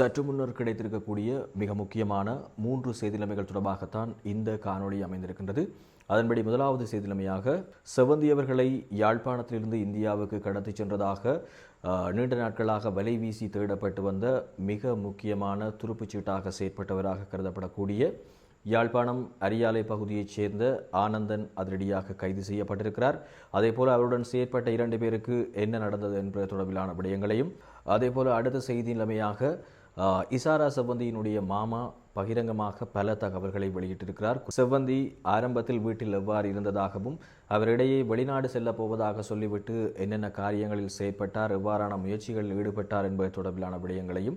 சற்று முன்னர் கிடைத்திருக்கக்கூடிய மிக முக்கியமான மூன்று செய்திநிலைமைகள் தொடர்பாகத்தான் இந்த காணொளி அமைந்திருக்கின்றது. அதன்படி முதலாவது செய்திநிலைமையாக செவந்தியவர்களை யாழ்ப்பாணத்திலிருந்து இந்தியாவுக்கு கடத்திச் சென்றதாக நீண்ட நாட்களாக வலை வீசி தேடப்பட்டு வந்த மிக முக்கியமான துருப்புச்சீட்டாக செயற்பட்டவராக கருதப்படக்கூடிய யாழ்ப்பாணம் அரியாலை பகுதியைச் சேர்ந்த ஆனந்தன் அதிரடியாக கைது செய்யப்பட்டிருக்கிறார். அதேபோல் அவருடன் செயற்பட்ட இரண்டு பேருக்கு என்ன நடந்தது என்பது தொடர்பிலான விடயங்களையும் அதேபோல் அடுத்த செய்தி நிலைமையாக இசாரா சபந்தியினுடைய மாமா பகிரங்கமாக பல தகவல்களை வெளியிட்டிருக்கிறார். செவ்வந்தி ஆரம்பத்தில் வீட்டில் எவ்வாறு இருந்ததாகவும் அவரிடையே வெளிநாடு செல்ல போவதாக சொல்லிவிட்டு என்னென்ன காரியங்களில் செயற்பட்டார் எவ்வாறான முயற்சிகளில் ஈடுபட்டார் என்பது தொடர்பிலான விடயங்களையும்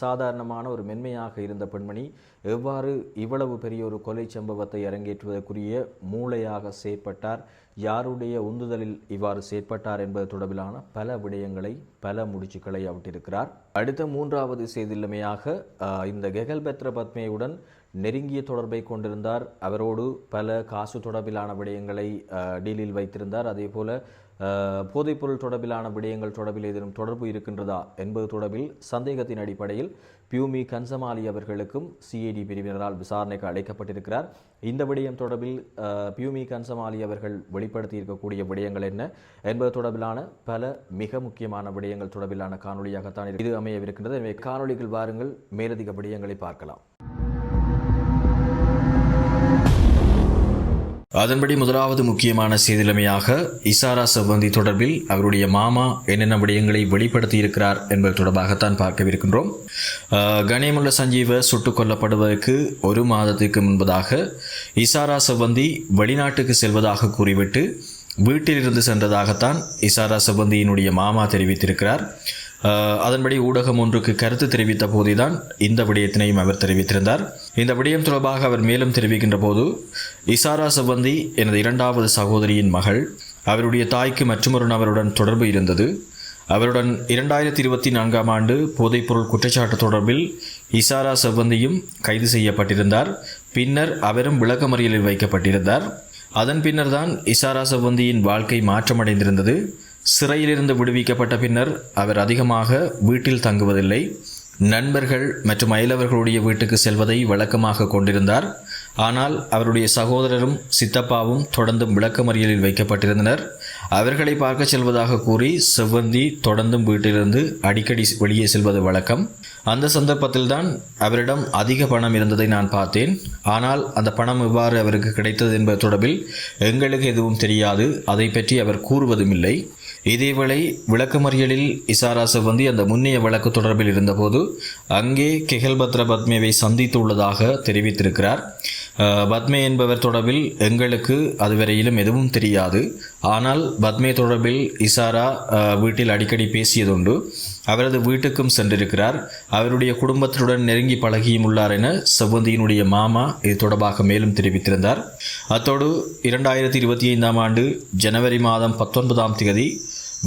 சாதாரணமான ஒரு மென்மையாக இருந்த பெண்மணி எவ்வாறு இவ்வளவு பெரிய ஒரு கொலை சம்பவத்தை அரங்கேற்றுவதற்குரிய மூளையாக செயற்பட்டார் யாருடைய உந்துதலில் இவ்வாறு செயற்பட்டார் என்பது தொடர்பிலான பல விடயங்களை பல முடிச்சுக்களை அவிட்டிருக்கிறார் அடுத்த மூன்றாவது செய்தியிலுமையாக இந்த இந்த பெத்ரபத் பத்மேயுடன் நெருங்கிய தொடர்பை கொண்டிருந்தார். அவரோடு பல காசு தொடர்பிலான விடயங்களை டீலில் வைத்திருந்தார். அதே போல போதைப்பொருள் தொடர்பிலான விடயங்கள் தொடர்பில் ஏதேனும் தொடர்பு இருக்கின்றதா என்பது தொடர்பில் சந்தேகத்தின் அடிப்படையில் பியூமி கன்சமாலி அவர்களுக்கும் சிஐடி பிரிவினரால் விசாரணைக்கு அழைக்கப்பட்டிருக்கிறார். இந்த விடயம் தொடர்பில் பியூமி கன்சமாலி அவர்கள் வெளிப்படுத்தி இருக்கக்கூடிய விடயங்கள் என்ன என்பது தொடர்பிலான பல மிக முக்கியமான விடயங்கள் தொடர்பிலான காணொளியாகத்தான் இது அமையவிருக்கின்றது. எனவே காணொளிகள் வாருங்கள். மேலதிக விடயங்களை பார்க்கலாம். அதன்படி முதலாவது முக்கியமான செய்திலமையாக இசாரா செவ்வந்தி தொடர்பில் அவருடைய மாமா என்னென்ன விடயங்களை வெளிப்படுத்தி இருக்கிறார் என்பது தொடர்பாகத்தான் பார்க்கவிருக்கின்றோம். கணேமுள்ள சஞ்சீவ சுட்டுக் கொல்லப்படுவதற்கு ஒரு மாதத்துக்கு முன்பதாக இசாரா செவ்வந்தி வெளிநாட்டுக்கு செல்வதாக கூறிவிட்டு வீட்டிலிருந்து சென்றதாகத்தான் இசாரா செவ்வந்தியினுடைய மாமா தெரிவித்திருக்கிறார். அதன்படி ஊடகம் ஒன்றுக்கு கருத்து தெரிவித்த போதேதான் இந்த விடயத்தினையும் அவர் தெரிவித்திருந்தார். இந்த விடயம் தொடர்பாக அவர் மேலும் தெரிவிக்கின்ற போது இசாரா செவ்வந்தி எனது இரண்டாவது சகோதரியின் மகள் அவருடைய தாய்க்கு மற்றொரு நபருடன் தொடர்பு இருந்தது. அவருடன் இரண்டாயிரத்தி இருபத்தி நான்காம் ஆண்டு போதைப்பொருள் குற்றச்சாட்டு தொடர்பில் இசாரா செவ்வந்தியும் கைது செய்யப்பட்டிருந்தார். பின்னர் அவரும் விளக்கமறியலில் வைக்கப்பட்டிருந்தார். அதன் பின்னர் தான் இசாரா செவ்வந்தியின் வாழ்க்கை மாற்றமடைந்திருந்தது. சிறையிலிருந்து விடுவிக்கப்பட்ட பின்னர் அவர் அதிகமாக வீட்டில் தங்குவதில்லை. நண்பர்கள் மற்றும் அயலவர்களுடைய வீட்டுக்கு செல்வதை வழக்கமாக கொண்டிருந்தார். ஆனால் அவருடைய சகோதரரும் சித்தப்பாவும் தொடர்ந்தும் விளக்கமறியலில் வைக்கப்பட்டிருந்தனர். அவர்களை பார்க்க செல்வதாக கூறி செவ்வந்தி தொடர்ந்தும் வீட்டிலிருந்து அடிக்கடி வெளியே செல்வது வழக்கம். அந்த சந்தர்ப்பத்தில்தான் அவரிடம் அதிக பணம் இருந்ததை நான் பார்த்தேன். ஆனால் அந்த பணம் எவ்வாறு அவருக்கு கிடைத்தது என்பது தொடர்பில் எங்களுக்கு எதுவும் தெரியாது. அதை பற்றி அவர் கூறுவதும் இல்லை இதேவேளை விளக்கமறியலில் இசாரா செவ்வந்தி அந்த முன்னைய வழக்கு தொடர்பில் இருந்தபோது அங்கே கெகல்பத்ர பத்மேவை சந்தித்துள்ளதாக தெரிவித்திருக்கிறார். பத்மே என்பவர் தொடர்பில் எங்களுக்கு அதுவரையிலும் எதுவும் தெரியாது. ஆனால் பத்மே தொடர்பில் இசாரா வீட்டில் அடிக்கடி பேசியதுண்டு. அவரது வீட்டுக்கும் சென்றிருக்கிறார். அவருடைய குடும்பத்துடன் நெருங்கி பழகியும் உள்ளார் என செவ்வந்தியினுடைய மாமா இது தொடர்பாக மேலும் தெரிவித்திருந்தார். அத்தோடு இரண்டாயிரத்தி இருபத்தி ஐந்தாம் ஆண்டு ஜனவரி மாதம் பத்தொன்பதாம் தேதி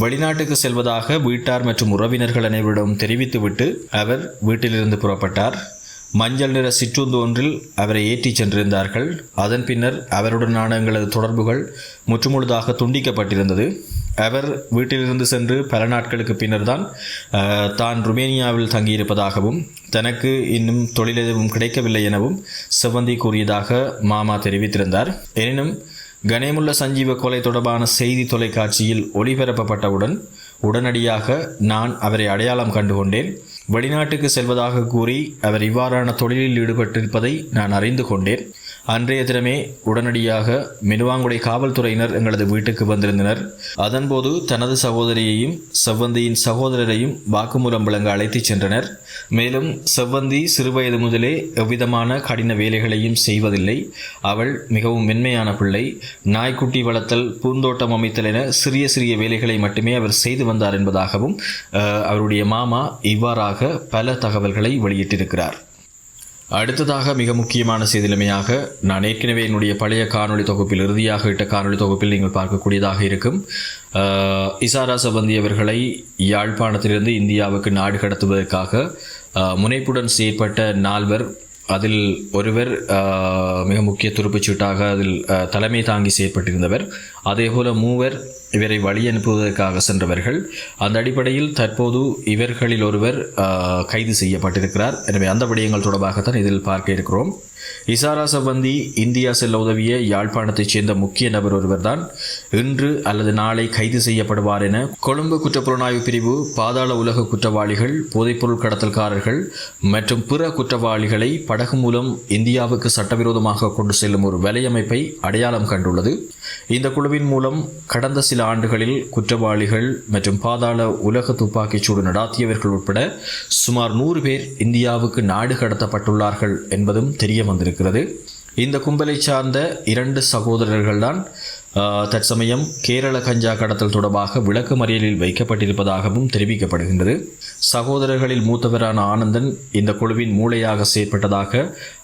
வெளிநாட்டுக்கு செல்வதாக வீட்டார் மற்றும் உறவினர்கள் அனைவரிடம் தெரிவித்துவிட்டு அவர் வீட்டிலிருந்து புறப்பட்டார். மஞ்சள் நிற சிற்றுந்து ஒன்றில் அவரை ஏற்றிச் சென்றிருந்தார்கள். அதன் பின்னர் அவருடனான எங்களது தொடர்புகள் முற்றுமுழுதாக துண்டிக்கப்பட்டிருந்தது. அவர் வீட்டிலிருந்து சென்று பல நாட்களுக்கு பின்னர் தான் தான் ருமேனியாவில் தங்கியிருப்பதாகவும் தனக்கு இன்னும் தொழில் எதுவும் கிடைக்கவில்லை எனவும் செவ்வந்தி கூறியதாக மாமா தெரிவித்திருந்தார். எனினும் கணேமுள்ள சஞ்சீவ கொலை தொடர்பான செய்தி தொலைக்காட்சியில் ஒளிபரப்பப்பட்டவுடன் உடனடியாக நான் அவரை அடையாளம் கண்டுகொண்டேன். வெளிநாட்டுக்கு செல்வதாக கூறி அவர் இவ்வாறான தொழிலில் ஈடுபட்டிருப்பதை நான் அறிந்து கொண்டேன். அன்றைய தினமே உடனடியாக மெனுவாங்குடை காவல்துறையினர் எங்களது வீட்டுக்கு வந்திருந்தனர். அதன்போது தனது சகோதரியையும் செவ்வந்தியின் சகோதரரையும் வாக்குமூலம் வழங்க அழைத்துச் சென்றனர். மேலும் செவ்வந்தி சிறுவயது முதலே எவ்விதமான கடின வேலைகளையும் செய்வதில்லை. அவள் மிகவும் மென்மையான பிள்ளை. நாய்க்குட்டி வளர்த்தல் பூந்தோட்டம் அமைத்தல் என சிறிய சிறிய வேலைகளை மட்டுமே அவர் செய்து வந்தார் என்பதாகவும் அவருடைய மாமா இவ்வாறாக பல தகவல்களை வெளியிட்டிருக்கிறார். அடுத்ததாக மிக முக்கியமான செய்திலமையாக நான் ஏற்கனவே என்னுடைய பழைய காணொளி தொகுப்பில் இறுதியாக இட்ட காணொளி தொகுப்பில் நீங்கள் பார்க்கக்கூடியதாக இருக்கும். இசாரா சபந்தி அவர்களை யாழ்ப்பாணத்திலிருந்து இந்தியாவுக்கு நாடு கடத்துவதற்காக முனைப்புடன் செயற்பட்ட நால்வர். அதில் ஒருவர் மிக முக்கிய துருப்புச்சீட்டாக அதில் தலைமை தாங்கி செய்யப்பட்டிருந்தவர். அதேபோல மூவர் இவரை வழி அனுப்புவதற்காக சென்றவர்கள். அந்த அடிப்படையில் தற்போது இவர்களில் ஒருவர் கைது செய்யப்பட்டிருக்கிறார். எனவே அந்த விடயங்கள் தொடர்பாகத்தான் இதில் பார்க்க இருக்கிறோம். இசாரா சம்பந்தி இந்தியா செல்ல உதவிய யாழ்ப்பாணத்தைச் சேர்ந்த முக்கிய நபர் ஒருவர்தான். இன்று அல்லது நாளை கைது செய்யப்படுவார் என கொழும்பு குற்றப்புலனாய்வு பிரிவு பாதாள உலக குற்றவாளிகள் போதைப்பொருள் கடத்தல்காரர்கள் மற்றும் பிற குற்றவாளிகளை படகு மூலம் இந்தியாவுக்கு சட்டவிரோதமாக கொண்டு செல்லும் ஒரு வலையமைப்பை அடையாளம் கண்டுள்ளது. இந்த குழுவின் மூலம் கடந்த சில ஆண்டுகளில் குற்றவாளிகள் மற்றும் பாதாள உலக துப்பாக்கிச்சூடு நடாத்தியவர்கள் உட்பட சுமார் நூறு பேர் இந்தியாவுக்கு நாடு கடத்தப்பட்டுள்ளார்கள் என்பதும் தெரிய வந்திருக்கிறது. இந்த கும்பலை சார்ந்த இரண்டு சகோதரர்கள்தான் தற்சமயம் கேரள கஞ்சா கடத்தல் தொடர்பாக விளக்கு மறியலில் வைக்கப்பட்டிருப்பதாகவும் தெரிவிக்கப்படுகின்றது. சகோதரர்களில் மூத்தவரான ஆனந்தன் இந்த குழுவின் மூளையாக செயற்பட்டதாக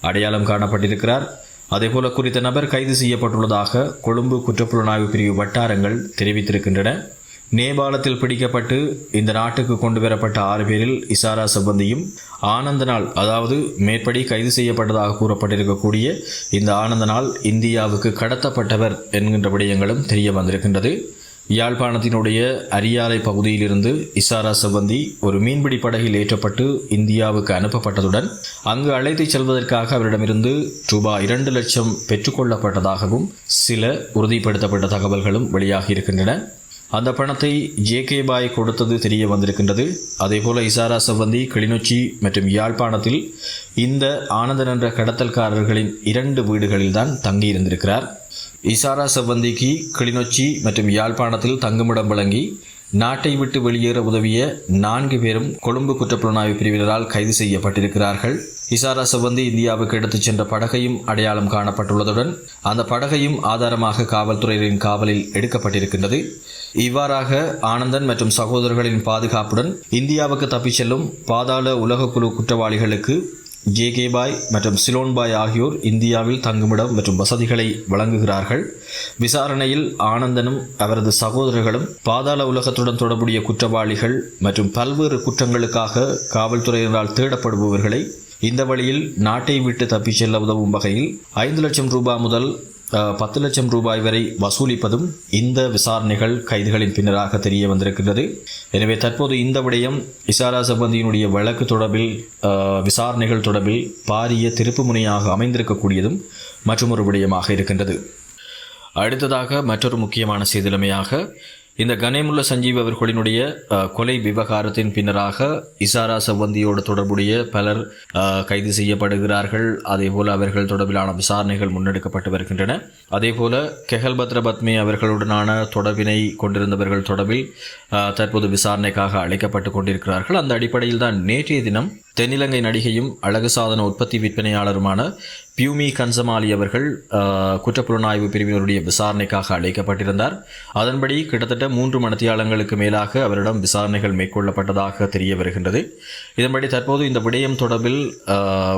அடையாளம் காணப்பட்டிருக்கிறார். அதேபோல குறித்த நபர் கைது செய்யப்பட்டுள்ளதாக கொழும்பு குற்றப்புலனாய்வு பிரிவு வட்டாரங்கள் தெரிவித்திருக்கின்றன. நேபாளத்தில் பிடிக்கப்பட்டு இந்த நாட்டுக்கு கொண்டு வரப்பட்ட ஆறு பேரில் இசாரா சம்பந்தியும் ஆனந்தனால் அதாவது மேற்படி கைது செய்யப்பட்டதாக கூறப்பட்டிருக்கக்கூடிய இந்த ஆனந்தனால் இந்தியாவுக்கு கடத்தப்பட்டவர் என்கின்ற விடயங்களும் தெரிய வந்திருக்கின்றது. யாழ்ப்பாணத்தினுடைய அரியாலை பகுதியிலிருந்து இசாரா செவ்வந்தி ஒரு மீன்பிடி படகில் ஏற்றப்பட்டு இந்தியாவுக்கு அனுப்பப்பட்டதுடன் அங்கு அழைத்துச் செல்வதற்காக அவரிடமிருந்து ரூபாய் இரண்டு லட்சம் பெற்றுக்கொள்ளப்பட்டதாகவும் சில உறுதிப்படுத்தப்பட்ட தகவல்களும் வெளியாகி இருக்கின்றன. அந்த பணத்தை ஜே கே பாய் கொடுத்தது தெரிய வந்திருக்கின்றது. அதேபோல இசாரா சம்பந்தி கிளிநொச்சி மற்றும் யாழ்ப்பாணத்தில் இந்த ஆனந்தன் என்ற கடத்தல்காரர்களின் இரண்டு வீடுகளில்தான் தங்கியிருந்திருக்கிறார். இசாரா செவ்வந்திக்கு கிளிநொச்சி மற்றும் யாழ்ப்பாணத்தில் தங்குமிடம் வழங்கி நாட்டை விட்டு வெளியேற உதவிய நான்கு பேரும் கொழும்பு குற்றப்புலனாய்வு பிரிவினரால் கைது செய்யப்பட்டிருக்கிறார்கள். இசாரா செவ்வந்தி இந்தியாவுக்கு எடுத்துச் சென்ற படகையும் அடையாளம் காணப்பட்டுள்ளதுடன் அந்த படகையும் ஆதாரமாக காவல்துறையினரின் காவலில் எடுக்கப்பட்டிருக்கின்றது. இவ்வாறாக ஆனந்தன் மற்றும் சகோதரர்களின் பாதுகாப்புடன் இந்தியாவுக்கு தப்பிச் செல்லும் பாதாள உலகக்குழு குற்றவாளிகளுக்கு ஜே கே பாய் மற்றும் சிலோன் பாய் ஆகியோர் இந்தியாவில் தங்குமிடம் மற்றும் வசதிகளை வழங்குகிறார்கள். விசாரணையில் ஆனந்தனும் அவரது சகோதரர்களும் பாதாள உலகத்துடன் தொடர்புடைய குற்றவாளிகள் மற்றும் பல்வேறு குற்றங்களுக்காக காவல்துறையினரால் தேடப்படுபவர்களை இந்த வழியில் நாட்டை விட்டு தப்பிச் செல்ல உதவும் வகையில் ஐந்து லட்சம் ரூபாய் முதல் பத்து லட்சம் ரூபாய் வரை வசூலிப்பதும் இந்த விசாரணைகள் கைதுகளின் பின்னராக தெரிய வந்திருக்கின்றது. எனவே தற்போது இந்த விடயம் இசாரா சம்பந்தியினுடைய வழக்கு தொடர்பில் விசாரணைகள் தொடர்பில் பாரிய திருப்புமுனையாக அமைந்திருக்கக்கூடியதும் மற்றொரு விடயமாக இருக்கின்றது. அடுத்ததாக மற்றொரு முக்கியமான செய்திலமையாக இந்த கனேமுல்ல சஞ்சீவ் அவர்களினுடைய கொலை விவகாரத்தின் பின்னராக இசாரா சவந்தியோடு தொடர்புடைய பலர் கைது செய்யப்படுகிறார்கள். அதேபோல அவர்கள் தொடர்பிலான விசாரணைகள் முன்னெடுக்கப்பட்டு வருகின்றன. அதேபோல கெஹல் பத்ர பத்மே அவர்களுடனான தொடர்பினை கொண்டிருந்தவர்கள் தொடர்பில் தற்போது விசாரணைக்காக அழைக்கப்பட்டு கொண்டிருக்கிறார்கள். அந்த அடிப்படையில் தான் நேற்றைய தினம் தென்னிலங்கை நடிகையும் அழகு சாதன உற்பத்தி விற்பனையாளருமான பியூமி கன்சமாலி அவர்கள் குற்றப்புலனாய்வு பிரிவினருடைய விசாரணைக்காக அழைக்கப்பட்டிருந்தார். அதன்படி கிட்டத்தட்ட மூன்று மணித்தியாலங்களுக்கு மேலாக அவரிடம் விசாரணைகள் மேற்கொள்ளப்பட்டதாக தெரிய வருகின்றது. இதன்படி தற்போது இந்த விடயம் தொடர்பில்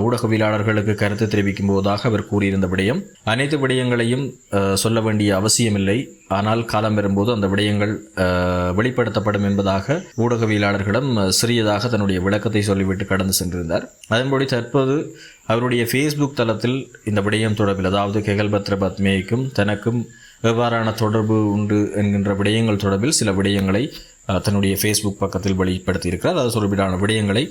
ஊடகவியலாளர்களுக்கு கருத்து தெரிவிக்கும் போதாக அவர் கூறியிருந்த விடயம். அனைத்து விடயங்களையும் சொல்ல வேண்டிய அவசியமில்லை. ஆனால் காலம் வரும்போது அந்த விடயங்கள் வெளிப்படுத்தப்படும் என்பதாக ஊடகவியலாளர்களிடம் சிறியதாக தன்னுடைய விளக்கத்தை சொல்லிவிட்டு கடந்து சென்றிருந்தார். அதன்படி தற்போது அவருடைய ஃபேஸ்புக் தளத்தில் இந்த விடயம் தொடர்பில் அதாவது கெகல்பத்ர பத்மேக்கும் தனக்கும் எவ்வாறான தொடர்பு உண்டு என்கின்ற விடயங்கள் தொடர்பில் சில விடயங்களை தன்னுடைய ஃபேஸ்புக் பக்கத்தில் வெளிப்படுத்தியிருக்கிறார். அது தொடர்பிலான விடயங்களை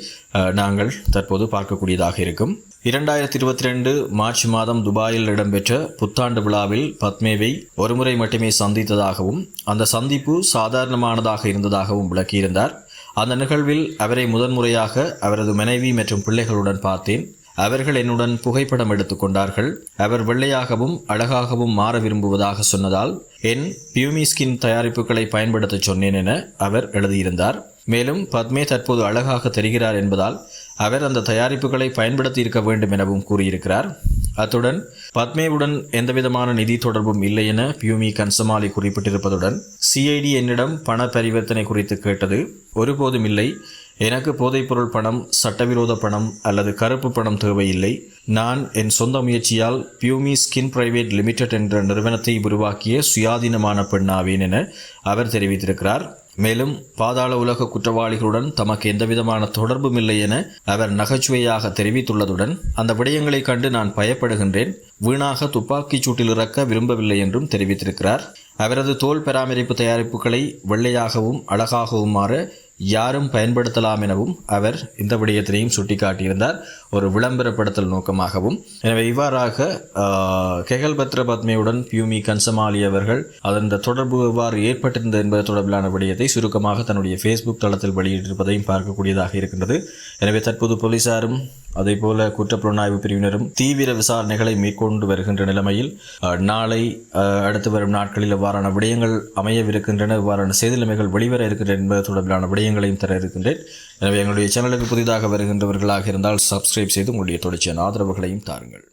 நாங்கள் தற்போது பார்க்கக்கூடியதாக இருக்கும். இரண்டாயிரத்தி இருபத்தி ரெண்டு மார்ச் மாதம் துபாயில் இடம்பெற்ற புத்தாண்டு விழாவில் பத்மேவை ஒருமுறை மட்டுமே சந்தித்ததாகவும் அந்த சந்திப்பு சாதாரணமானதாக இருந்ததாகவும் விளக்கியிருந்தார். அந்த நிகழ்வில் அவரை முதன்முறையாக அவரது மனைவி மற்றும் பிள்ளைகளுடன் பார்த்தேன். அவர்கள் என்னுடன் புகைப்படம் எடுத்துக்கொண்டார்கள் அவர் வெள்ளையாகவும் அழகாகவும் மாற விரும்புவதாக சொன்னதால் என் பியூமி ஸ்கின் தயாரிப்புகளை பயன்படுத்தச் சொன்னேன் என அவர் எழுதியிருந்தார். மேலும் பத்மே தற்போது அழகாக தெரிகிறார் என்பதால் அவர் அந்த தயாரிப்புகளை பயன்படுத்தி இருக்க வேண்டும் எனவும் கூறியிருக்கிறார். அத்துடன் பத்மேவுடன் எந்தவிதமான நிதி தொடர்பும் இல்லை என பியூமி கன்சமாலி குறிப்பிட்டிருப்பதுடன் சிஐடி என்னிடம் பண பரிவர்த்தனை குறித்து கேட்டது ஒருபோதும் இல்லை. எனக்கு போதைப்பொருள் பணம் சட்டவிரோத பணம் அல்லது கருப்பு பணம் தேவையில்லை. நான் என் சொந்த முயற்சியால் பியூமி ஸ்கின் பிரைவேட் லிமிடெட் என்ற நிறுவனத்தை உருவாக்கிய சுயாதீனமான பெண்ணாவேன் என அவர் தெரிவித்திருக்கிறார். மேலும் பாதாள உலக குற்றவாளிகளுடன் தமக்கு எந்தவிதமான தொடர்பும் இல்லை என அவர் நகைச்சுவையாக தெரிவித்துள்ளதுடன் அந்த விடயங்களை கண்டு நான் பயப்படுகின்றேன். வீணாக துப்பாக்கிச் சூட்டில் இறக்க விரும்பவில்லை என்றும் தெரிவித்திருக்கிறார். அவரது தோல் பராமரிப்பு தயாரிப்புகளை வெள்ளையாகவும் அழகாகவும் மாற யாரும் பயன்படுத்தலாம் எனவும் அவர் இந்த விடயத்தினையும் சுட்டிக்காட்டியிருந்தார். ஒரு விளம்பரப்படுத்தல் நோக்கமாகவும். எனவே இவ்வாறாக கெகல் பத்ர பத்மையுடன் பியூமி கன்சமாலி அவர்கள் அதன் தொடர்பு எவ்வாறு ஏற்பட்டிருந்தது என்பது தொடர்பிலான விடயத்தை சுருக்கமாக தன்னுடைய ஃபேஸ்புக் தளத்தில் வெளியிட்டிருப்பதையும் பார்க்கக்கூடியதாக இருக்கின்றது. எனவே தற்போது போலீசாரும் அதே போல குற்றப்புலனாய்வு பிரிவினரும் தீவிர விசாரணைகளை மேற்கொண்டு வருகின்ற நிலைமையில் நாளை அடுத்து வரும் நாட்களில் இவ்வாறான விடயங்கள் அமையவிருக்கின்றன இவ்வாறான செய்திலைமைகள் வெளிவர இருக்கின்றன என்பது தொடர்பிலான விடயங்களையும் தர இருக்கின்றேன். எனவே எங்களுடைய சேனலுக்கு புதிதாக வருகின்றவர்களாக இருந்தால் சப்ஸ்கிரைப் செய்து உங்களுடைய தொடர்ச்சியான ஆதரவுகளையும் தாருங்கள்.